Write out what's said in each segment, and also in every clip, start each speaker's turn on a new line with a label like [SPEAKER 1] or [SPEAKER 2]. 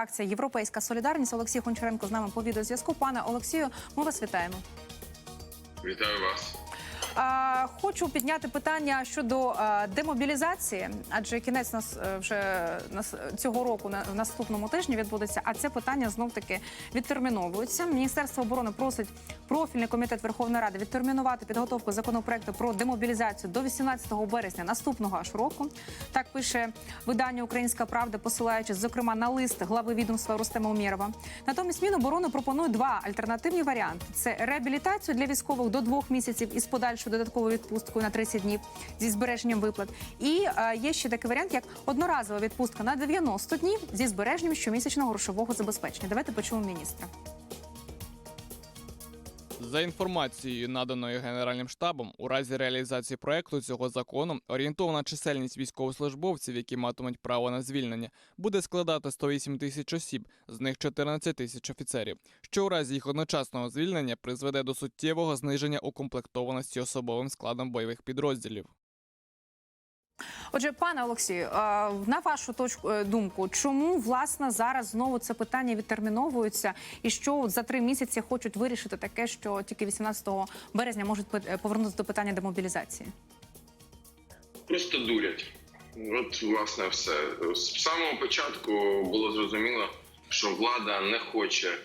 [SPEAKER 1] фракція Європейська Солідарність. Олексій Гончаренко з нами по відеозв'язку. Пане Олексію, ми вас вітаємо.
[SPEAKER 2] Вітаю вас.
[SPEAKER 1] Хочу підняти питання щодо демобілізації, адже кінець нас е, вже цього року на наступному тижні відбудеться. А це питання знов таки відтерміновується. Міністерство оборони просить профільний комітет Верховної Ради відтермінувати підготовку законопроекту про демобілізацію до 18 березня наступного аж року. Так пише видання Українська Правда, посилаючись зокрема на лист глави відомства Рустема Умєрова. Натомість Міноборони пропонує два альтернативні варіанти: це реабілітацію для військових до двох місяців із подальшою додаткову відпустку на 30 днів зі збереженням виплат. І е, є ще такий варіант, як одноразова відпустка на 90 днів зі збереженням щомісячного грошового забезпечення. Давайте почуємо міністра.
[SPEAKER 3] За інформацією, наданою Генеральним штабом, у разі реалізації проекту цього закону орієнтована чисельність військовослужбовців, які матимуть право на звільнення, буде складати 108 тисяч осіб, з них 14 тисяч офіцерів, що у разі їх одночасного звільнення призведе до суттєвого зниження укомплектованості особовим складом бойових підрозділів.
[SPEAKER 1] Отже, пане Олексію, е, на вашу точку е, думку, чому власне зараз знову це питання відтерміновується, і що за три місяці хочуть вирішити таке, що тільки 18 березня можуть пи- повернутися до питання демобілізації?
[SPEAKER 2] Просто дурять. От, власне, все. З самого початку було зрозуміло, що влада не хоче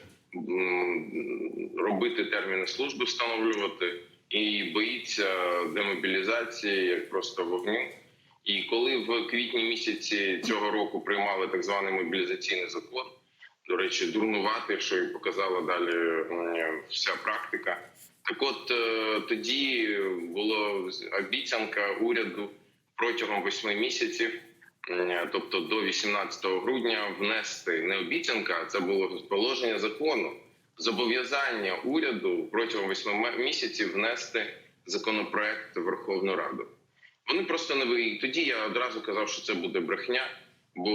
[SPEAKER 2] робити терміни служби, встановлювати і боїться демобілізації як просто вогню. І коли в квітні місяці цього року приймали так званий мобілізаційний закон, до речі, дурнувати, що і показала далі вся практика. Так от е, тоді була обіцянка уряду протягом восьми місяців, тобто до 18 грудня, внести не обіцянка, це було положення закону, зобов'язання уряду протягом восьми місяців внести законопроект в Верховну Раду. Вони просто не ви. Тоді я одразу казав, що це буде брехня, бо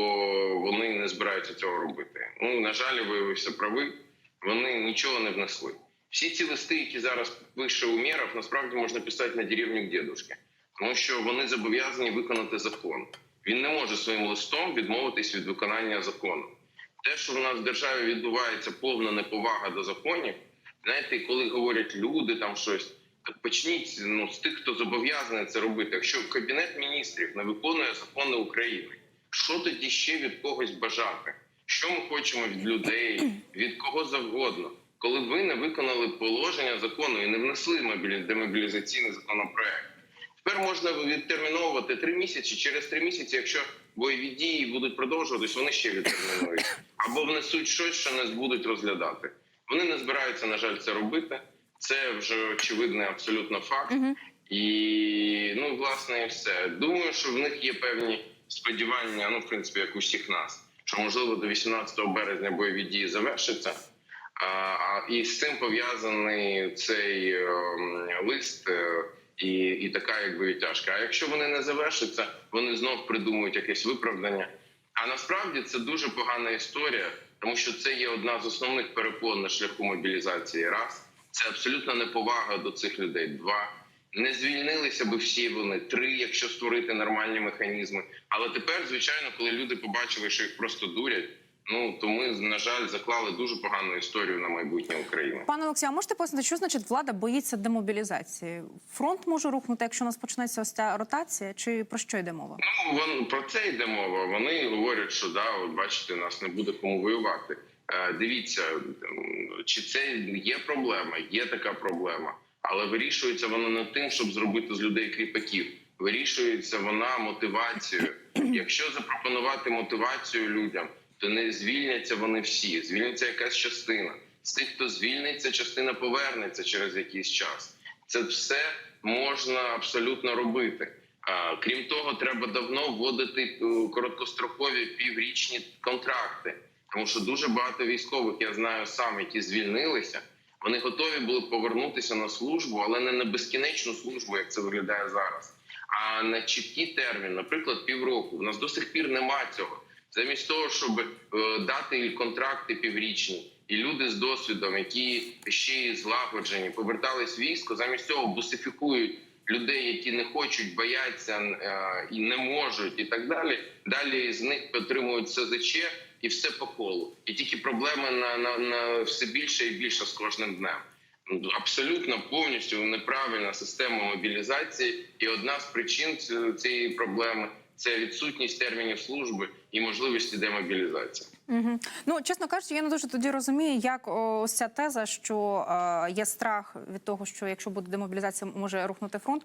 [SPEAKER 2] вони не збираються цього робити. Ну на жаль, виявився правий. Вони нічого не внесли. Всі ці листи, які зараз пише Умєров, насправді можна писати на деревню дідушки, тому що вони зобов'язані виконати закон. Він не може своїм листом відмовитись від виконання закону. Те, що в нас в державі відбувається повна неповага до законів, знаєте, коли говорять люди там щось, почніть ну, з тих, хто зобов'язаний це робити. Якщо кабінет міністрів не виконує закони України, що тоді ще від когось бажати? Що ми хочемо від людей, від кого завгодно, коли ви не виконали положення закону і не внесли мобілі- демобілізаційний законопроект? Тепер можна відтерміновувати три місяці. Через три місяці, якщо бойові дії будуть продовжуватись, вони ще відтермінують або внесуть щось, що не будуть розглядати. Вони не збираються, на жаль, це робити. Це вже очевидний абсолютно факт. І ну, власне, і все. Думаю, що в них є певні сподівання, ну, в принципі, як у всіх нас, що можливо до 18 березня бойові дії завершаться. А, а і з цим пов'язаний цей ем, лист е, і, і така якби відтяжка. А якщо вони не завершаться, вони знов придумують якесь виправдання. А насправді це дуже погана історія, тому що це є одна з основних перепон на шляху мобілізації. Раз це абсолютна неповага до цих людей. Два не звільнилися би всі вони. Три, якщо створити нормальні механізми. Але тепер, звичайно, коли люди побачили, що їх просто дурять. Ну то ми на жаль заклали дуже погану історію на майбутнє України.
[SPEAKER 1] Пане Олексію, а можете пояснити, що значить влада боїться демобілізації? Фронт може рухнути, якщо у нас почнеться ось ця ротація, чи про що йде мова?
[SPEAKER 2] Ну вон про це йде мова. Вони говорять, що да, от бачите, нас не буде кому воювати. Е, дивіться, чи це є проблема? Є така проблема, але вирішується вона не тим, щоб зробити з людей кріпаків. Вирішується вона мотивацією. Якщо запропонувати мотивацію людям, то не звільняться вони всі. Звільниться якась частина. З тих, хто звільниться, частина повернеться через якийсь час. Це все можна абсолютно робити. Крім того, треба давно вводити е, короткострокові піврічні контракти, тому що дуже багато військових я знаю сам, які звільнилися. Вони готові були повернутися на службу, але не на безкінечну службу, як це виглядає зараз, а на чіткий термін, наприклад, півроку. У нас до сих пір нема цього. Замість того, щоб е, дати контракти піврічні, і люди з досвідом, які ще й злагоджені, повертались військо, замість цього бусифікують людей, які не хочуть, бояться е, і не можуть, і так далі. Далі з них отримують СЗЧ, і все по колу. І тільки проблеми на, на, на все більше і більше з кожним днем. Абсолютно повністю неправильна система мобілізації, і одна з причин цієї проблеми це відсутність термінів служби і можливості демобілізації.
[SPEAKER 1] Угу. Ну, чесно кажучи, я не дуже тоді розумію, як ось ця теза, що е, є страх від того, що якщо буде демобілізація, може рухнути фронт,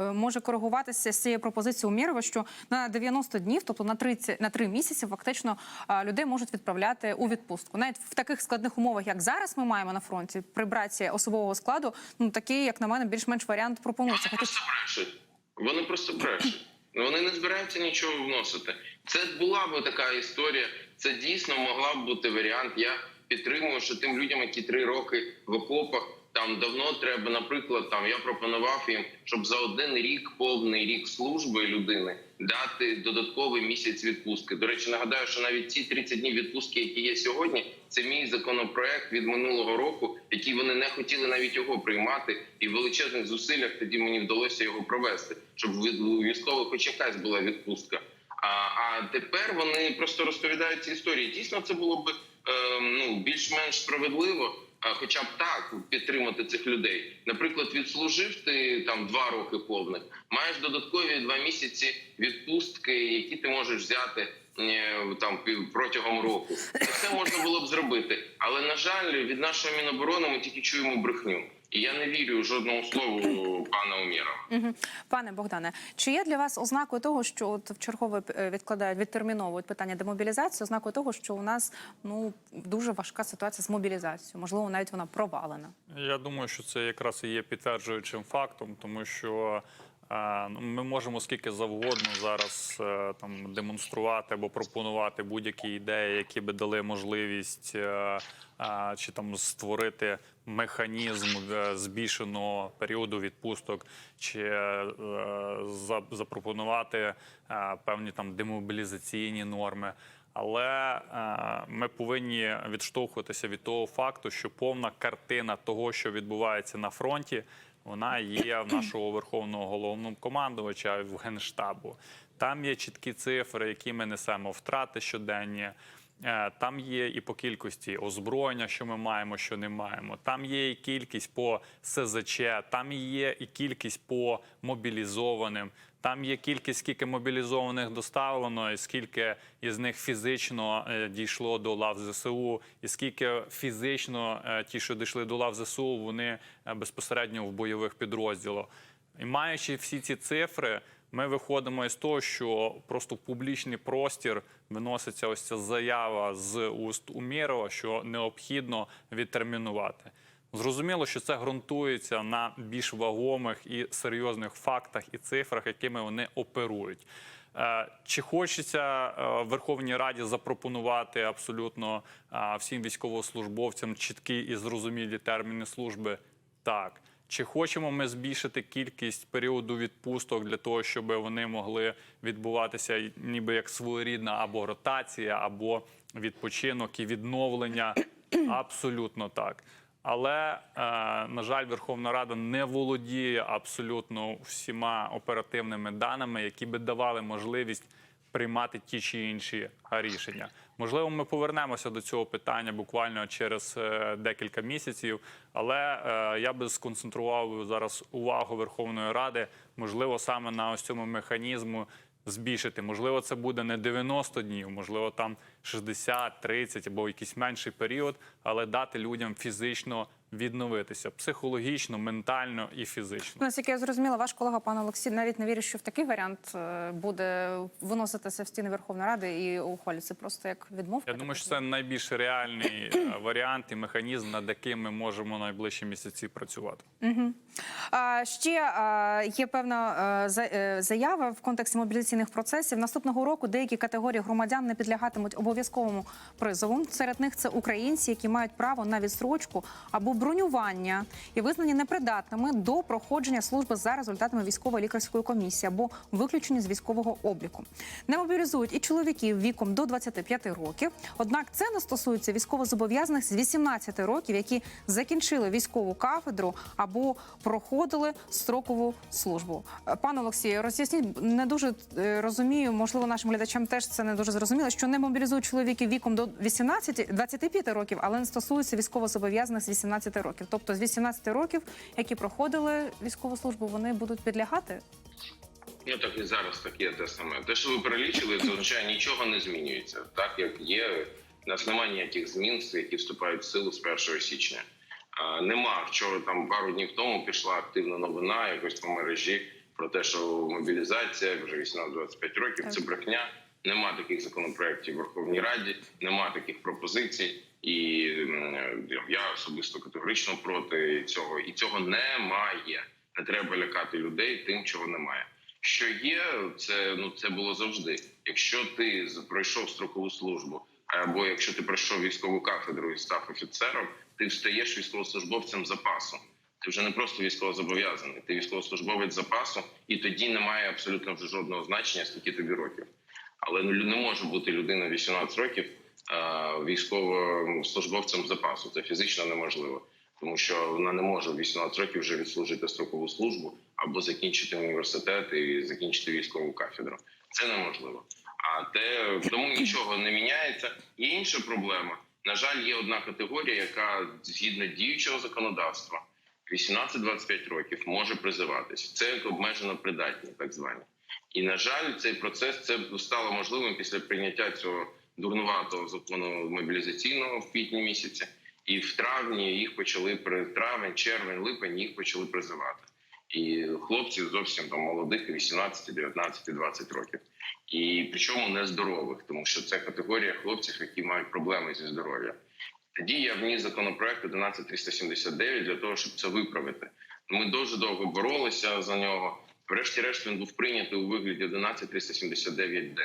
[SPEAKER 1] е, може коригуватися з цією пропозицією Умєрова, що на 90 днів, тобто на 30, на 3 місяці, фактично е, людей можуть відправляти у відпустку. Навіть в таких складних умовах, як зараз ми маємо на фронті, при браці особового складу, ну такий, як на мене, більш-менш варіант пропонується.
[SPEAKER 2] Вони просто брешуть. Вони просто брешуть. Вони не збираються нічого вносити. Це була б така історія. Це дійсно могла б бути варіант. Я підтримую, що тим людям, які три роки в окопах, там давно треба, наприклад, там я пропонував їм, щоб за один рік, повний рік служби людини дати додатковий місяць відпустки. До речі, нагадаю, що навіть ці 30 днів відпустки, які є сьогодні, це мій законопроект від минулого року, який вони не хотіли навіть його приймати, і в величезних зусиллях тоді мені вдалося його провести, щоб від- військових хоч якась була відпустка. А, а тепер вони просто розповідають ці історії. Дійсно, це було б е, ну більш-менш справедливо. А хоча б так підтримати цих людей. Наприклад, відслужив ти там два роки повних, маєш додаткові два місяці відпустки, які ти можеш взяти е, там протягом року. Це все можна було б зробити. Але на жаль, від нашої міноборони ми тільки чуємо брехню. І я не вірю жодному слову пана Умєрова.
[SPEAKER 1] Пане Богдане, чи є для вас ознакою того, що от в чергове е, відкладають, відтерміновують питання демобілізації, ознакою того, що у нас ну дуже важка ситуація з мобілізацією? Можливо, навіть вона провалена.
[SPEAKER 4] Я думаю, що це якраз і є підтверджуючим фактом, тому що ми можемо скільки завгодно зараз е, там демонструвати або пропонувати будь-які ідеї, які би дали можливість е, чи там створити механізм е, збільшеного періоду відпусток, чи запропонувати певні там демобілізаційні норми. Але ми повинні відштовхуватися від того факту, що повна картина того, що відбувається на фронті, вона є в нашого верховного головного командувача в генштабу. Там є чіткі цифри, які ми несемо втрати щоденні. Е, Там є і по кількості озброєння, що ми маємо, що не маємо. Там є і кількість по СЗЧ, там є і кількість по мобілізованим. Там є кількість, скільки мобілізованих доставлено, і скільки із них фізично е, дійшло до лав ЗСУ, і скільки фізично е, ті, що дійшли до лав ЗСУ, вони е, безпосередньо в бойових підрозділах. І маючи всі ці цифри, ми виходимо із того, що просто в публічний простір виноситься ось ця заява з уст Умєрова, що необхідно відтермінувати. Зрозуміло, що це ґрунтується на більш вагомих і серйозних фактах і цифрах, якими вони оперують. Е, Чи хочеться е, Верховній Раді запропонувати абсолютно е, всім військовослужбовцям чіткі і зрозумілі терміни служби? Так. Чи хочемо ми збільшити кількість періоду відпусток для того, щоб вони могли відбуватися ніби як своєрідна або ротація, або відпочинок і відновлення? Абсолютно так. Але, е, на жаль, Верховна Рада не володіє абсолютно всіма оперативними даними, які би давали можливість приймати ті чи інші рішення. Можливо, ми повернемося до цього питання буквально через е, декілька місяців, але е, я би сконцентрував зараз увагу Верховної Ради, можливо, саме на ось цьому механізму збільшити. Можливо, це буде не 90 днів, можливо, там 60, 30 або якийсь менший період, але дати людям фізично відновитися психологічно, ментально і фізично.
[SPEAKER 1] Наскільки я зрозуміла, ваш колега пан Олексій навіть не вірить, що в такий варіант е, буде виноситися в стіни Верховної Ради і ухвалюється просто як відмовка.
[SPEAKER 4] Я думаю, що це найбільш реальний е, варіант і механізм, над яким ми можемо найближчі місяці працювати.
[SPEAKER 1] А, ще а, є певна а, за- е, заява в контексті мобілізаційних процесів. Наступного року деякі категорії громадян не підлягатимуть обов'язковому призову. Серед них це українці, які мають право на відстрочку або бронювання і визнані непридатними до проходження служби за результатами військової лікарської комісії або виключені з військового обліку. Не мобілізують і чоловіків віком до 25 років. Однак це не стосується військовозобов'язаних з 18 років, які закінчили військову кафедру або проходили строкову службу. Е, Пане Олексію, роз'ясніть не дуже е, розумію. Можливо, нашим глядачам теж це не дуже зрозуміло, що не мобілізують чоловіків віком до 18-25 років, але не стосується військовозобов'язаних з 18 років. Тобто з 18 років, які проходили військову службу, вони будуть підлягати.
[SPEAKER 2] Ну так і зараз так є те саме. Те, що ви перелічили, означає нічого не змінюється. Так як є, у нас немає ніяких змін, які вступають в силу з 1 січня. А, нема вчора там пару днів тому пішла активна новина якось по мережі про те, що мобілізація вже 18-25 років. Це брехня. Нема таких законопроєктів в Верховній Раді, нема таких пропозицій, і я особисто категорично проти цього. І цього немає. Не треба лякати людей тим, чого немає. Що є, це ну це було завжди. Якщо ти пройшов строкову службу, або якщо ти пройшов військову кафедру і став офіцером, ти встаєш військовослужбовцем запасу. Ти вже не просто військовозобов'язаний, ти військовослужбовець запасу, і тоді немає абсолютно вже жодного значення, скільки тобі років. Але ну, не може бути людина 18 років е, військовослужбовцем запасу. Це фізично неможливо, тому що вона не може в 18 років вже відслужити строкову службу або закінчити університет і закінчити військову кафедру. Це неможливо. А те тому нічого не міняється. Є інша проблема. На жаль, є одна категорія, яка згідно діючого законодавства 18-25 років може призиватись. Це обмежено придатні, так звані. І на жаль, цей процес це стало можливим після прийняття цього дурнуватого закону мобілізаційного в квітні місяці. І в травні їх почали при травень, червень, липень їх почали призивати. І хлопці зовсім там молодих, 18, 19, 20 років. І причому нездорових, тому що це категорія хлопців, які мають проблеми зі здоров'ям. Тоді я вніс законопроект 11379 для того, щоб це виправити. Ми дуже довго боролися за нього. Врешті-решт він був прийнятий у вигляді 11379 д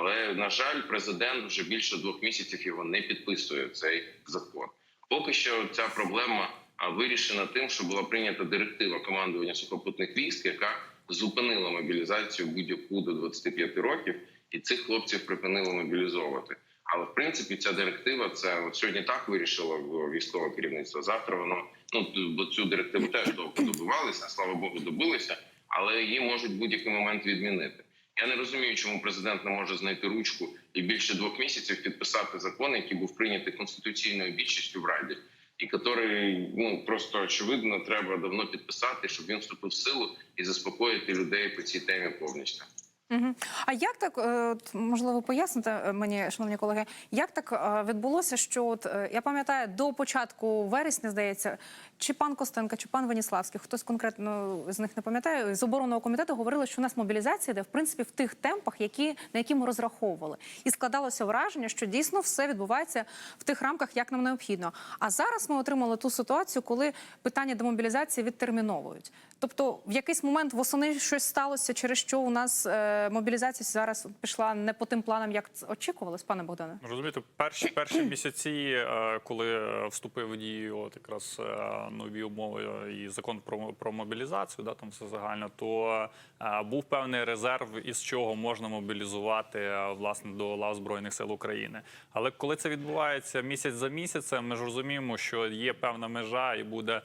[SPEAKER 2] Але на жаль, президент вже більше двох місяців його не підписує цей закон. Поки що ця проблема вирішена тим, що була прийнята директива командування сухопутних військ, яка зупинила мобілізацію будь-яку до 25 років, і цих хлопців припинила мобілізовувати. Але в принципі ця директива це от сьогодні так вирішило військове керівництво. Завтра воно ну бо цю директиву теж довго добивалися, слава Богу, добилися, але її можуть будь-який момент відмінити. Я не розумію, чому президент не може знайти ручку і більше двох місяців підписати закон, який був прийнятий конституційною більшістю в раді, і який ну просто очевидно треба давно підписати, щоб він вступив в силу і заспокоїти людей по цій темі повністю.
[SPEAKER 1] Угу. А як так е, можливо пояснити е, мені, шановні колеги, як так е, відбулося? Що от я пам'ятаю до початку вересня, здається, чи пан Костенко, чи пан Веніславський, хтось конкретно з них не пам'ятаю, з оборонного комітету говорили, що у нас мобілізація йде в принципі в тих темпах, які на які ми розраховували, і складалося враження, що дійсно все відбувається в тих рамках, як нам необхідно. А зараз ми отримали ту ситуацію, коли питання демобілізації відтерміновують. Тобто, в якийсь момент восени щось сталося, через що у нас е, мобілізація зараз пішла не по тим планам, як очікувалось, пане Богдане.
[SPEAKER 4] Розумієте, перші перші місяці, е, коли вступив в дію от якраз е, нові умови і закон про, про мобілізацію, да там все загально, то е, був певний резерв, із чого можна мобілізувати е, власне до лав збройних сил України. Але коли це відбувається місяць за місяцем, ми ж розуміємо, що є певна межа, і буде е,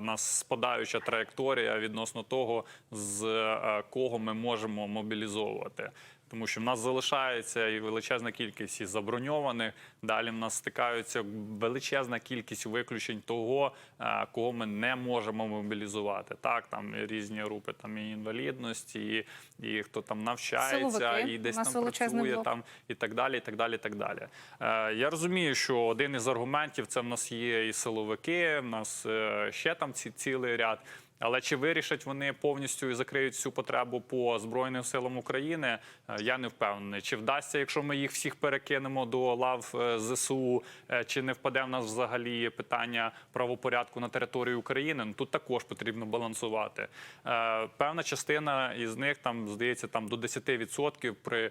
[SPEAKER 4] в нас спадаюча траєкторія відносно того, з е, кого ми можемо мобілізовувати. Тому що в нас залишається і величезна кількість і заброньованих. Далі в нас стикаються величезна кількість виключень того, е, кого ми не можемо мобілізувати. Так, там різні групи там і інвалідності, і, і хто там навчається,
[SPEAKER 1] Силовики.
[SPEAKER 4] і десь там працює
[SPEAKER 1] блок.
[SPEAKER 4] там і так далі. І так далі, і так далі. Е, я розумію, що один із аргументів це в нас є і силовики, в нас е, ще там ці цілий ряд. Але чи вирішать вони повністю і закриють цю потребу по збройним силам України? е, Я не впевнений. Чи вдасться, якщо ми їх всіх перекинемо до лав е, ЗСУ, е, чи не впаде в нас взагалі питання правопорядку на території України? Ну тут також потрібно балансувати. Певна частина із них там здається там до 10% при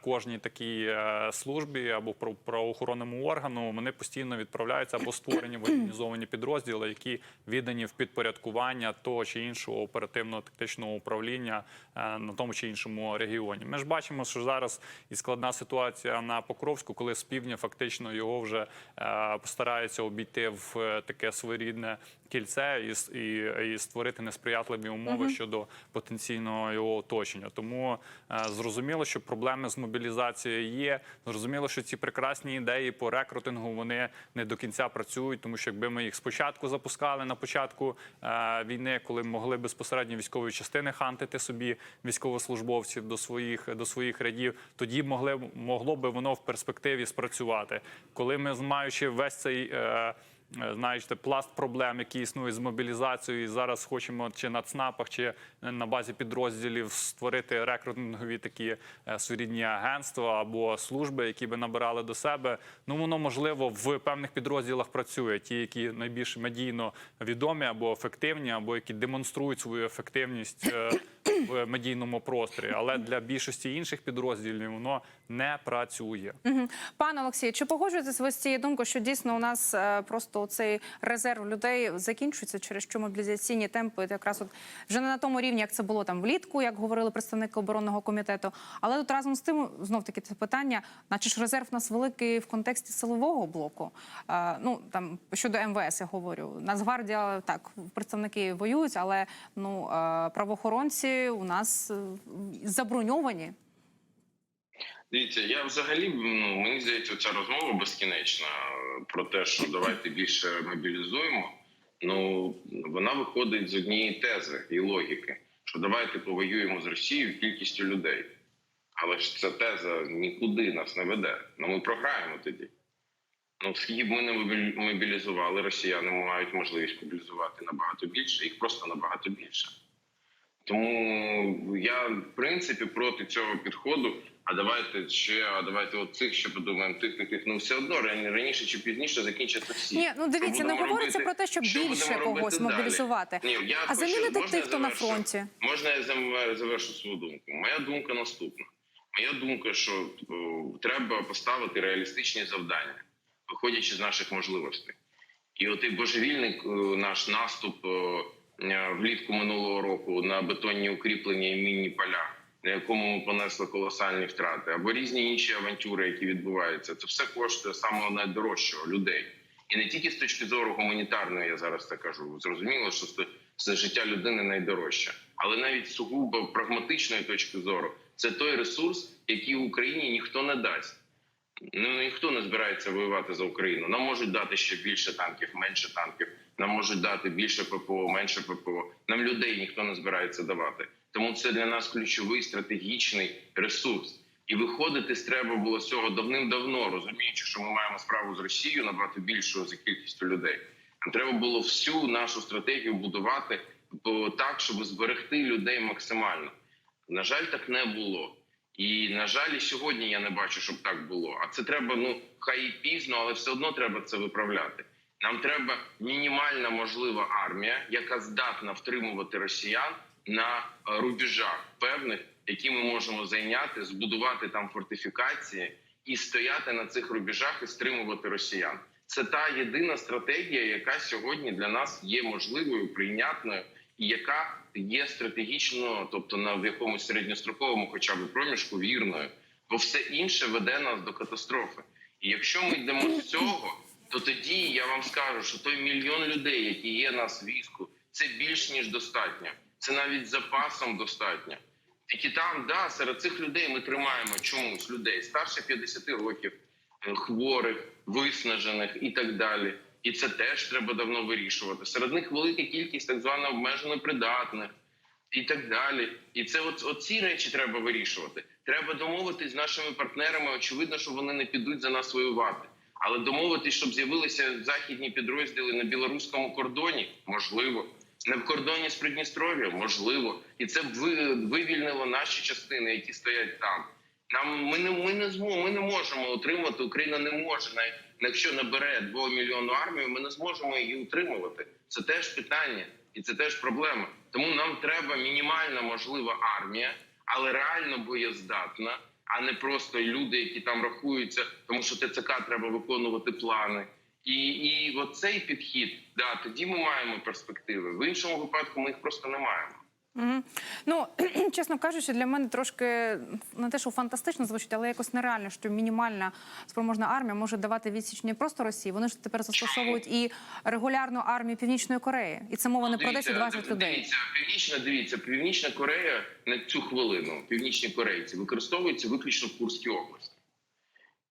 [SPEAKER 4] кожній такій службі або прав- правоохоронному органу вони постійно відправляються або створені воєнізовані підрозділи, які віддані в підпорядкування того чи іншого оперативно-тактичного управління е, на тому чи іншому регіоні. Ми ж бачимо, що зараз і складна ситуація на Покровську, коли з півдня фактично його вже е, постараються обійти в е, таке своєрідне кільце і, і, і створити несприятливі умови щодо потенційного його оточення. Тому е, зрозуміло, що проблеми з мобілізацією є. Зрозуміло, що ці прекрасні ідеї по рекрутингу вони не до кінця працюють, тому що якби ми їх спочатку запускали на початку е, війни, коли могли безпосередньо військові частини хантити собі військовослужбовців до своїх до своїх рядів, тоді могли могло би воно в перспективі спрацювати. Коли ми маючи весь цей е, знаєте, пласт проблем, які існують з мобілізацією, і зараз хочемо чи на ЦНАПах, чи на базі підрозділів створити рекрутингові такі е, своєрідні агентства або служби, які би набирали до себе. Ну воно можливо в певних підрозділах працює. Ті, які найбільш медійно відомі або ефективні, або які демонструють свою ефективність е, в медійному просторі. Але для більшості інших підрозділів воно не працює.
[SPEAKER 1] Пане Олексію, чи погоджуєтесь ви з цією думкою, що дійсно у нас е, просто цей резерв людей закінчується, через що мобілізаційні темпи якраз от вже не на тому рівні, як це було там влітку, як говорили представники оборонного комітету. Але тут разом з тим знов таки це питання, наче ж резерв у нас великий в контексті силового блоку. Е, ну там щодо МВС я говорю. Нацгвардія так представники воюють, але ну е, у нас е, заброньовані.
[SPEAKER 2] Дивіться, я взагалі ну мені здається, ця розмова безкінечна е, про те, що давайте більше мобілізуємо. Ну вона виходить з однієї тези і логіки, що давайте повоюємо з Росією кількістю людей. Але ж ця теза нікуди нас не веде. Ну ми програємо тоді. Ну, скільки ми не мобілізували, росіяни мають можливість мобілізувати набагато більше, їх просто набагато більше. Тому я в принципі проти цього підходу. А давайте ще, а давайте от цих ще подумаємо, тих таких. Ну все одно раніше чи пізніше закінчаться всі.
[SPEAKER 1] Ні, ну дивіться, не говориться
[SPEAKER 2] робити?
[SPEAKER 1] про те, щоб
[SPEAKER 2] Що
[SPEAKER 1] більше когось мобілізувати.
[SPEAKER 2] Ні, я
[SPEAKER 1] А
[SPEAKER 2] хочу-
[SPEAKER 1] замінити тих, хто на фронті.
[SPEAKER 2] Можна я завершу свою думку? Моя думка наступна. Моя думка, що о, треба поставити реалістичні завдання, виходячи з наших можливостей. І от і божевільний е, наш наступ е, е, влітку минулого року на бетонні укріплення і мінні поля, на якому ми понесли колосальні втрати, або різні інші авантюри, які відбуваються, це все коштує самого найдорожчого людей. І не тільки з точки зору гуманітарної, я зараз це кажу. Зрозуміло, що це життя людини найдорожче, але навіть сугубо прагматичної точки зору, це той ресурс, який Україні ніхто не дасть. Ну ніхто не збирається воювати за Україну. Нам можуть дати ще більше танків, менше танків. Нам можуть дати більше ППО, менше ППО. Нам людей ніхто не збирається давати. Тому це для нас ключовий стратегічний ресурс. І виходити з треба було з цього давним-давно, розуміючи, що ми маємо справу з Росією набагато більшою за кількістю людей. Нам треба було всю нашу стратегію будувати так, щоб зберегти людей максимально. На жаль, так не було. І на жаль, і сьогодні я не бачу, щоб так було. А це треба, ну хай і пізно, але все одно треба це виправляти. Нам треба мінімальна можлива армія, яка здатна втримувати росіян на е, рубежах певних, які ми можемо зайняти, збудувати там фортифікації і стояти на цих рубежах і стримувати росіян. Це та єдина стратегія, яка сьогодні для нас є можливою, прийнятною і яка є стратегічно, тобто на в якомусь середньостроковому, хоча б проміжку, вірною, бо все інше веде нас до катастрофи. І якщо ми йдемо з цього, то тоді я вам скажу, що той мільйон людей, які є нас в війську, це більш ніж достатньо. Це навіть запасом достатньо. Тільки там, да, серед цих людей ми тримаємо чомусь людей старше 50 років, е, хворих, виснажених і так далі. І це теж треба давно вирішувати. Серед них велика кількість так звано обмежено придатних і так далі. І це от, от речі треба вирішувати. Треба домовитись з нашими партнерами. Очевидно, що вони не підуть за нас воювати. Але домовитись, щоб з'явилися західні підрозділи на білоруському кордоні, можливо. На кордоні з Придністров'ям можливо, і це б вивільнило наші частини, які стоять там. Нам ми не ми не зможемо, ми не можемо утримати. Україна не може навіть якщо набере 2 мільйонну армію, ми не зможемо її утримувати. Це теж питання, і це теж проблема. Тому нам треба мінімальна можлива армія, але реально боєздатна, а не просто люди, які там рахуються, тому що ТЦК треба виконувати плани. І, і оцей підхід, да, тоді ми маємо перспективи. В іншому випадку ми їх просто не маємо.
[SPEAKER 1] Ну, чесно кажучи, для мене трошки не те, що фантастично звучить, але якось нереально, що мінімальна спроможна армія може давати відсіч не просто Росії. Вони ж тепер застосовують і регулярну армію Північної Кореї. І це мова не про
[SPEAKER 2] Дивіться,
[SPEAKER 1] 10-20 людей.
[SPEAKER 2] Дивіться, північна, дивіться, Північна Корея на цю хвилину, північні корейці використовуються виключно в Курській області.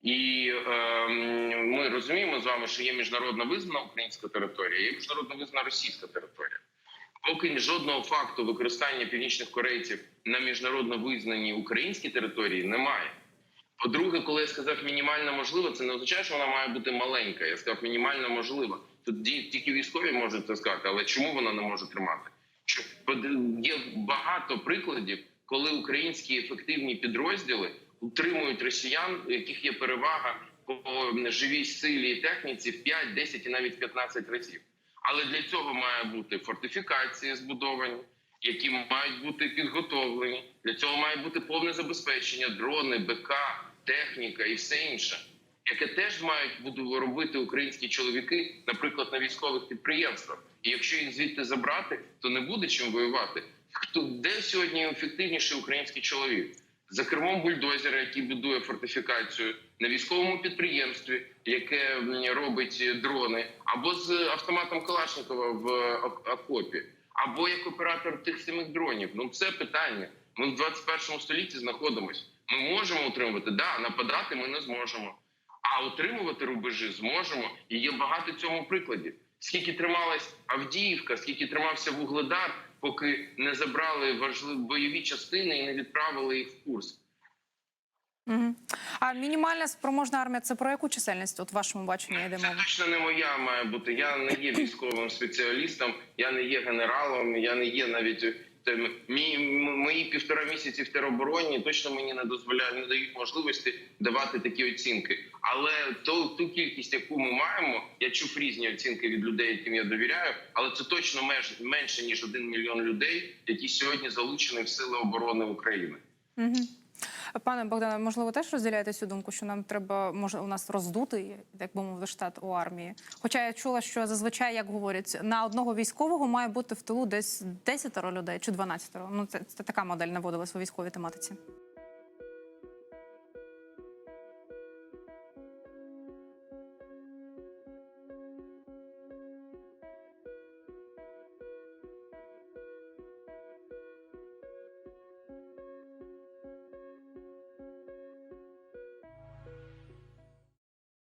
[SPEAKER 2] І ем, ми розуміємо з вами, що є міжнародно визнана українська територія, є міжнародно визнана російська територія. Поки жодного факту використання північних корейців на міжнародно визнаній українській території немає. По-друге, коли я сказав мінімально можливо, це не означає, що вона має бути маленька. Я сказав мінімально можливо. Тут тільки військові можуть це сказати, але чому вона не може тримати? Є багато прикладів, коли українські ефективні підрозділи утримують росіян, у яких є перевага по живій силі і техніці в 5, 10 і навіть 15 разів. Але для цього має бути фортифікації збудовані, які мають бути підготовлені. Для цього має бути повне забезпечення, дрони, БК, техніка і все інше, яке теж мають буду робити українські чоловіки, наприклад, на військових підприємствах. І якщо їх звідти забрати, то не буде чим воювати. Хто де сьогодні ефективніший український чоловік? За кермом бульдозера, який будує фортифікацію на військовому підприємстві, яке робить дрони, або з автоматом Калашникова в ок- окопі, або як оператор тих самих дронів. Ну це питання. Ми в 21 столітті знаходимося. Ми можемо утримувати, да, нападати ми не зможемо. А утримувати рубежі зможемо. І є багато цьому прикладів. Скільки трималась Авдіївка, скільки тримався Вугледар, поки не забрали важливі бойові частини і не відправили їх в Курск.
[SPEAKER 1] А мінімальна спроможна армія це про яку чисельність? От в вашому баченні йде
[SPEAKER 2] Це
[SPEAKER 1] мова?
[SPEAKER 2] точно не моя має бути. Я не є військовим спеціалістом, я не є генералом, я не є навіть тим. Мі, мої півтора місяці в теробороні точно мені не дозволяють, не дають можливості давати такі оцінки. Але ту, ту кількість, яку ми маємо, я чув різні оцінки від людей, яким я довіряю, але це точно меж, менше ніж один мільйон людей, які сьогодні залучені в сили оборони України.
[SPEAKER 1] Мгм. Пане Богдане, можливо, теж розділяєте цю думку, що нам треба може у нас роздути, як би мовити, штат у армії. Хоча я чула, що зазвичай, як говорять, на одного військового має бути в тилу десь 10 людей чи 12. Ну це, це така модель наводилась у військовій тематиці.